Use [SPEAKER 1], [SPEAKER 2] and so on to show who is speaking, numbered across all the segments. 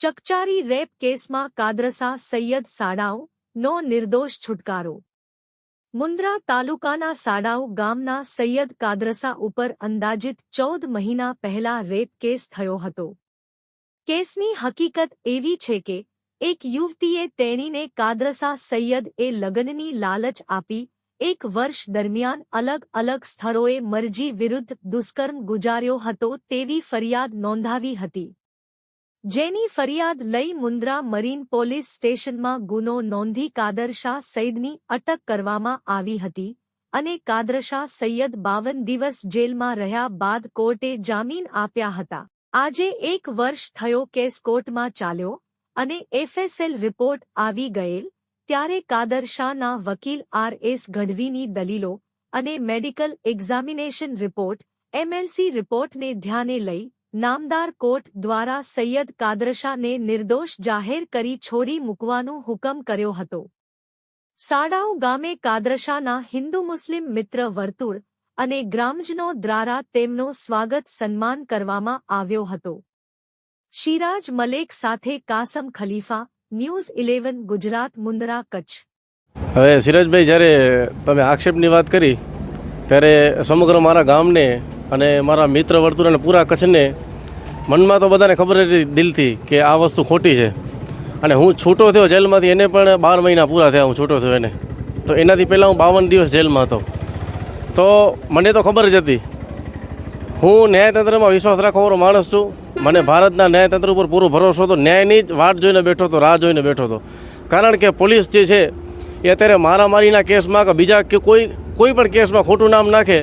[SPEAKER 1] ચકચારી rape કેસમાં કાદરસા સૈયદ સાડાઉ નો નિર્દોષ છુટકારો. મુન્દ્રા તાલુકાના સાડાઉ ગામના સૈયદ કાદરસા ઉપર અંદાજિત ચૌદ મહિના પહેલા રેપ કેસ થયો હતો. કેસની હકીકત એવી છે કે એક યુવતીએ તેણીને કાદરસા સૈયદ એ લગ્નની લાલચ આપી, એક વર્ષ દરમિયાન અલગ અલગ સ્થળોએ મરજી વિરુદ્ધ દુષ્કર્મ ગુજાર્યો હતો તેવી ફરિયાદ નોંધાવી હતી. જેની ફરિયાદ લઈ મુન્દ્રા મરીન પોલીસ સ્ટેશનમાં ગુનો નોંધી કાદરશાહ સૈદની અટક કરવામાં આવી હતી અને કાદરશાહ સૈયદ બાવન દિવસ જેલમાં રહ્યા બાદ કોર્ટે જામીન આપ્યા હતા. આજે એક વર્ષ થયો કેસ કોર્ટમાં ચાલ્યો અને એફએસએલ રિપોર્ટ આવી ગયેલ, ત્યારે કાદરશાહના વકીલ આર એસ ગઢવીની દલીલો અને મેડિકલ એક્ઝામિનેશન રિપોર્ટ એમએલસી રિપોર્ટને ધ્યાને લઈ નામદાર કોર્ટ દ્વારા સૈયદ કાદરશાને નિર્દોષ જાહેર કરી છોડી મૂકવાનો હુકમ કર્યો હતો. સાડાઉ ગામે કાદરશાના હિન્દુ મુસ્લિમ મિત્ર વર્તુળ અને ગ્રામજનો દ્વારા તેમનો સ્વાગત સન્માન કરવામાં આવ્યો હતો. શિરાજ મલેક સાથે કાસમ ખલીફા, ન્યૂઝ ઇલેવન, ગુજરાત, મુન્દ્રા, કચ્છ.
[SPEAKER 2] હવે સિરાજભાઈ જ્યારે તમે આક્ષેપની વાત કરી, ત્યારે સમગ્ર મારા ગામને અને મારા મિત્ર વર્તુળ અને પૂરા કચ્છને મનમાં તો બધાને ખબર હતી દિલથી કે આ વસ્તુ ખોટી છે. અને હું છૂટો થયો જેલમાંથી, એને પણ બાર મહિના પૂરા થયા હું છૂટો થયો એને. તો એનાથી પહેલાં હું બાવન દિવસ જેલમાં હતો. તો મને તો ખબર જ હતી. હું ન્યાયતંત્રમાં વિશ્વાસ રાખવાવાળો માણસ છું. મને ભારતના ન્યાયતંત્ર ઉપર પૂરો ભરોસો હતો. ન્યાયની જ વાટ જોઈને બેઠો હતો, રાહ જોઈને બેઠો હતો. કારણ કે પોલીસ જે છે, એ અત્યારે મારામારીના કેસમાં કે બીજા કે કોઈ કોઈ પણ કેસમાં ખોટું નામ નાખે,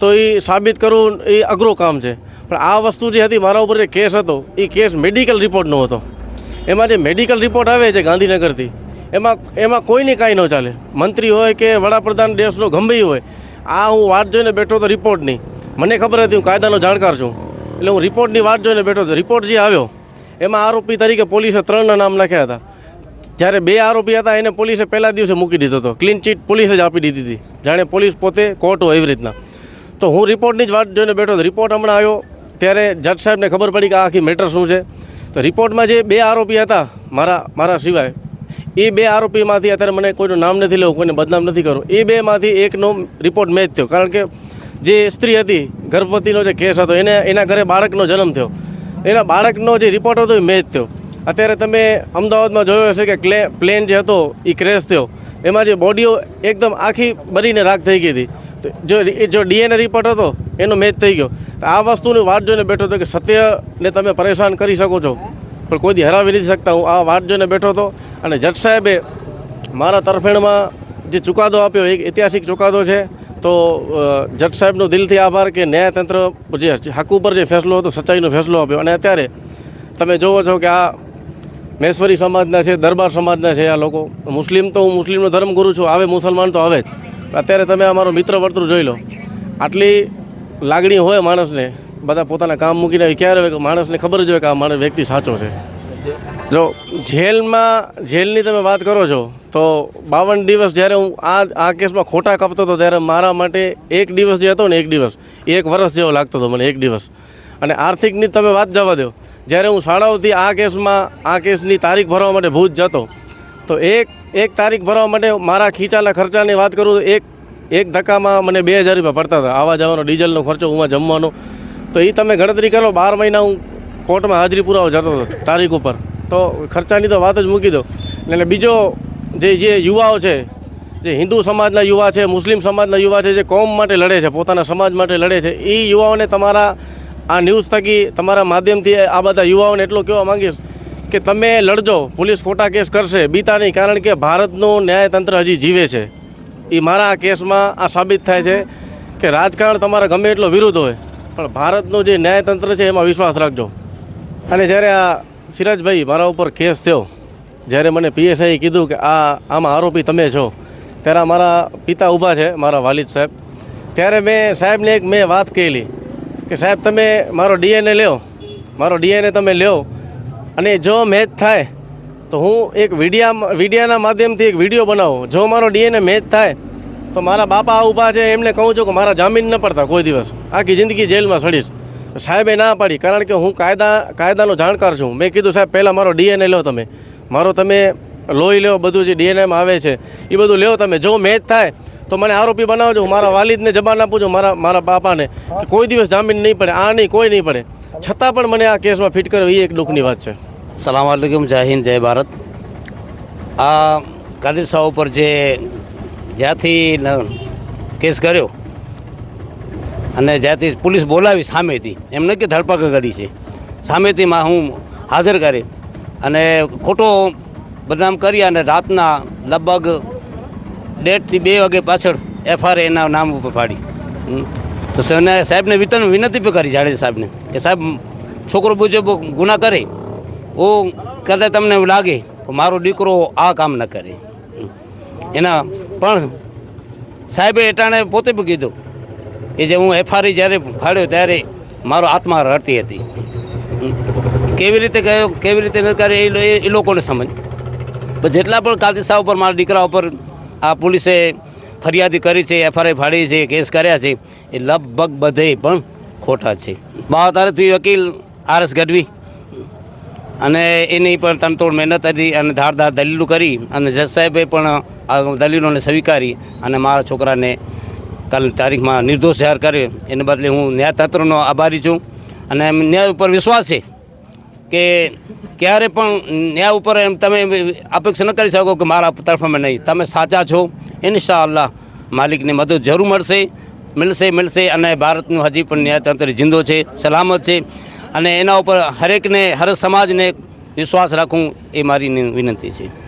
[SPEAKER 2] તો એ સાબિત કરવું એ અઘરું કામ છે. પણ આ વસ્તુ જે હતી, મારા ઉપર જે કેસ હતો, એ કેસ મેડિકલ રિપોર્ટનો હતો. એમાં જે મેડિકલ રિપોર્ટ આવે છે ગાંધીનગરથી, એમાં એમાં કોઈની કાંઈ ન ચાલે. મંત્રી હોય કે વડાપ્રધાન દેશનો ગમે હોય, આ હું વાટ જોઈને બેઠો તો રિપોર્ટની. મને ખબર હતી, હું કાયદાનો જાણકાર છું. એટલે હું રિપોર્ટની વાત જોઈને બેઠો હતો. રિપોર્ટ જે આવ્યો, એમાં આરોપી તરીકે પોલીસે ત્રણના નામ નાખ્યા હતા. જ્યારે બે આરોપી હતા, એને પોલીસે પહેલા દિવસે મૂકી દીધો હતો. ક્લીન ચીટ પોલીસે જ આપી દીધી હતી. જાણે પોલીસ પોતે કોર્ટ હોય એવી રીતના. તો હું રિપોર્ટની જ વાત જોઈને બેઠો હતો. રિપોર્ટ હમણાં આવ્યો. ત્યારે જજ સાહેબને ખબર પડી કે આ આખી મેટર શું છે. તો રિપોર્ટમાં જે બે આરોપી હતા, મારા મારા સિવાય, એ બે આરોપીમાંથી અત્યારે મને કોઈનું નામ નથી લેવું, કોઈને બદનામ નથી કરવું. એ બેમાંથી એકનો રિપોર્ટ મેચ થયો. કારણ કે જે સ્ત્રી હતી, ગર્ભવતીનો જે કેસ હતો, એને એના ઘરે બાળકનો જન્મ થયો. એના બાળકનો જે રિપોર્ટ હતો એ મેચ થયો. અત્યારે તમે અમદાવાદમાં જોયો હશે કે ક્લે પ્લેન જે હતો એ ક્રેશ થયો. એમાં જે બોડીઓ એકદમ આખી બરીને રાખ થઈ ગઈ હતી. જો જો ડીએનએ રિપોર્ટ હતો, એનો મેચ થઈ ગયો. તો આ વસ્તુની વાત જોઈને બેઠો હતો કે સત્યને તમે પરેશાન કરી શકો છો. પણ કોઈ દી હરાવી નથી શકતા. હું આ વાટ જોઈને બેઠો હતો અને જજ સાહેબે મારા તરફેણમાં જે ચુકાદો આપ્યો એક ઐતિહાસિક ચુકાદો છે. તો જટ સાહેબનો દિલથી આભાર કે ન્યાયતંત્ર જે હક ઉપર જે ફેસલો હતો, સચ્ચાઈનો ફેસલો આપ્યો. અને અત્યારે તમે જુઓ છો કે આ મેશ્વરી સમાજના છે, દરબાર સમાજના છે આ લોકો. મુસ્લિમ તો હું મુસ્લિમનો ધર્મગુરુ છું, આવે મુસલમાન તો આવે જ. અત્યારે તમે અમારો મિત્ર વર્તુળ જોઈ લો. આટલી લાગણી હોય માણસને, બધા પોતાના કામ મૂકીને ક્યારે હોય કે માણસને ખબર જ હોય કે આ માણસ વ્યક્તિ સાચો છે. જો જેલમાં, જેલની તમે વાત કરો છો, તો બાવન દિવસ જ્યારે હું આ આ કેસમાં ખોટા કપતો હતો, ત્યારે મારા માટે એક દિવસ જે હતો ને એક દિવસ, એક વર્ષ જેવો લાગતો હતો મને, એક દિવસ. અને આર્થિકની તમે વાત જવા દો, જ્યારે હું શાળાઓથી આ કેસમાં, આ કેસની તારીખ ભરવા માટે ભૂજ જતો, તો એક એક તારીખ ભરવા માટે મારા ખીચાના ખર્ચાની વાત કરું તો એક એક ધક્કામાં મને બે હજાર રૂપિયા પડતા હતા. આવવા જવાનો ડીઝલનો ખર્ચો હું જમવાનો. તો એ તમે ગણતરી કરો, બાર મહિના હું કોર્ટમાં હાજરી પુરાવા જતો હતો, તારીખ ઉપર. તો ખર્ચાની તો વાત જ મૂકી દો. એટલે બીજો જે જે યુવાઓ છે, જે હિન્દુ સમાજના યુવા છે, મુસ્લિમ સમાજના યુવા છે, જે કોમ માટે લડે છે, પોતાના સમાજ માટે લડે છે, એ યુવાઓને તમારા આ ન્યૂઝ થકી, તમારા માધ્યમથી આ બધા યુવાઓને એટલું કહેવા માંગીશ કે તમે લડજો, પોલીસ ખોટા કેસ કરશે, બીતા નહીં, કારણ કે ભારતનું ન્યાયતંત્ર હજી જીવે છે. એ મારા આ કેસમાં આ સાબિત થાય છે કે રાજકારણ તમારા ગમે એટલો વિરુદ્ધ હોય, પણ ભારતનું જે ન્યાયતંત્ર છે, એમાં વિશ્વાસ રાખજો. અને જ્યારે આ સિરાજભાઈ, મારા ઉપર કેસ થયો. જ્યારે મને પીએસઆઈએ કીધું કે આ, આમાં આરોપી તમે છો, ત્યારે મારા પિતા ઊભા છે, મારા વાલિદ સાહેબ. ત્યારે મેં સાહેબને એક મેં વાત કહેલી કે સાહેબ, તમે મારો ડીએનએ લ્યો, મારો ડીએનએ તમે લ્યો અને જો મેચ થાય, તો હું એક વિડીયા, વિડીયાના માધ્યમથી એક વીડિયો બનાવું. જો મારો ડીએનએ મેચ થાય, તો મારા બાપા ઊભા છે, એમને કહું છું કે મારા જામીન ન પડતા કોઈ દિવસ. આખી જિંદગી જેલમાં સડીશ. સાહેબે ના પાડી, કારણ કે હું કાયદા, કાયદાનો જાણકાર છું. મેં કીધું, સાહેબ, પહેલાં મારો ડીએનએ લો તમે. મારો તમે લોહી લો, બધું જે ડીએનએમાં આવે છે, એ બધું લ્યો તમે. જો મેચ થાય, તો મને આરોપી બનાવજો. હું મારા વાલિદને જબાન આપું છું, મારા મારા બાપાને. કે કોઈ દિવસ જામીન નહીં પડે, આ નહીં, કોઈ નહીં પડે. છતાં પણ મને આ કેસમાં ફિટ કર્યો એ એક દુઃખની વાત છે.
[SPEAKER 3] સલામ વાલેકુમ જય હિન્દ, જય ભારત. આ કાદિર શાહ ઉપર જે જ્યાંથી કેસ કર્યો અને જ્યાંથી પોલીસ બોલાવી સામેથી, એમ નહીં કે ધરપકડ કરી છે. સામેથી માં હું હાજર કરી અને ખોટો બદનામ કરી અને રાતના લગભગ ડેઢથી બે વાગે પાછળ એફઆરએ એના નામ ઉપર પાડી. તો સાહેબને વિતન વિનંતી પણ કરી જાડેજા સાહેબને કે સાહેબ, છોકરો બીજો ગુના કરે, ઓ કદાચ તમને એવું લાગે મારો દીકરો આ કામ ન કરે. એના પણ સાહેબે એટાણે પોતે પણ કીધું કે જે હું એફઆરઆઈ જ્યારે ફાડ્યો ત્યારે મારો આત્મા રડતી હતી. કેવી રીતે કયો કેવી રીતે ન કરે એ એ એ લોકોને સમજ. જેટલા પણ કાલતીસા ઉપર મારા દીકરા ઉપર આ પોલીસે ફરિયાદી કરી છે, એફઆરઆઈ ફાડી છે, કેસ કર્યા છે, એ લગભગ બધે પણ ખોટા છે. બાર તારીખથી વકીલ આર એસ ગઢવી. અને એની પણ તનતોડ મહેનત હતી અને ધારદાર દલીલો કરી અને જજ સાહેબે પણ આ દલીલોને સ્વીકારી અને મારા છોકરાને કાલ તારીખમાં નિર્દોષ જાહેર કર્યો એને બદલે હું ન્યાયતંત્રનો આભારી છું. અને ન્યાય ઉપર વિશ્વાસ છે કે ક્યારે પણ ન્યાય ઉપર એમ તમે અપેક્ષા ન કરી શકો કે મારા તરફમાં નહીં. તમે સાચા છો. ઇન્શા અલ્લાહ માલિકની મદદ જરૂર મળશે મળશે મળશે અને ભારતનું હજી પણ ન્યાયતંત્ર જિંદો છે, સલામત છે. અને એના ઉપર હરેકને, હર સમાજને વિશ્વાસ રાખવું એ મારી વિનંતી છે.